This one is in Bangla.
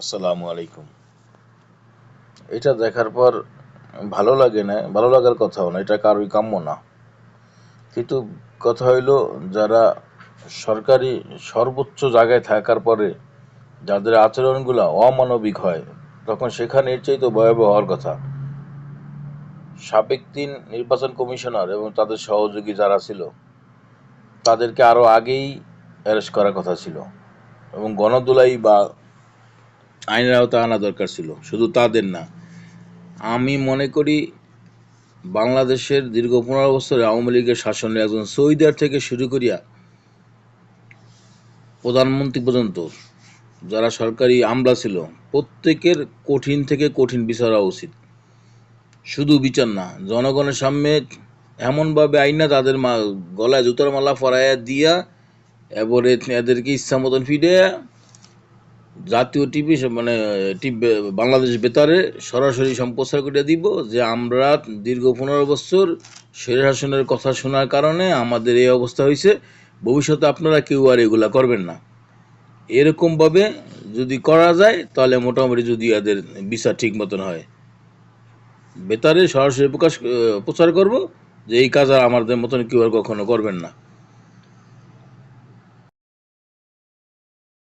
আসসালামু আলাইকুম। এটা দেখার পর ভালো লাগে না, ভালো লাগার কথাও না, এটা কারোই কাম্য না। কিন্তু কথা হইল, যারা সরকারি সর্বোচ্চ জায়গায় থাকার পরে যাদের আচরণগুলো অমানবিক হয়, তখন সেখানে এর চাইতে ভয়াবহ হওয়ার কথা। সাবেক তিন নির্বাচন কমিশনার এবং তাদের সহযোগী যারা ছিল, তাদেরকে আরও আগেই অ্যারেস্ট করার কথা ছিল এবং গণদুলাই বা আইনের আওতায় আনা দরকার ছিল, শুধু তাদের না। আমি মনে করি বাংলাদেশের দীর্ঘ পনেরো বছরে আওয়ামী লীগের শাসনে একজন সৌদিয়ার থেকে শুরু করিয়া প্রধানমন্ত্রী পর্যন্ত যারা সরকারি আমলা ছিল, প্রত্যেকের কঠিন থেকে কঠিন বিচার হওয়া উচিত। শুধু বিচার না, জনগণের সামনে এমনভাবে আইনা তাদের মা গলায় জুতার মালা পরাইয়া দিয়া, এবারে এদেরকে ইচ্ছা মতন ফিরে জাতীয় টিভি মানে টিভি বাংলাদেশ বেতারে সরাসরি সম্প্রচার করে দিব যে আমরা দীর্ঘ পনেরো বছর শাসনের কথা শোনার কারণে আমাদের এই অবস্থা হয়েছে ভবিষ্যতে আপনারা কেউ আর এগুলা করবেন না। এরকমভাবে যদি করা যায়, তাহলে মোটামুটি যদি এদের বিচার ঠিক মতন হয়। বেতারে সরাসরি প্রকাশ প্রচার করব যে এই কাজ আর আমাদের মতন কেউ আর কখনো করবেন না।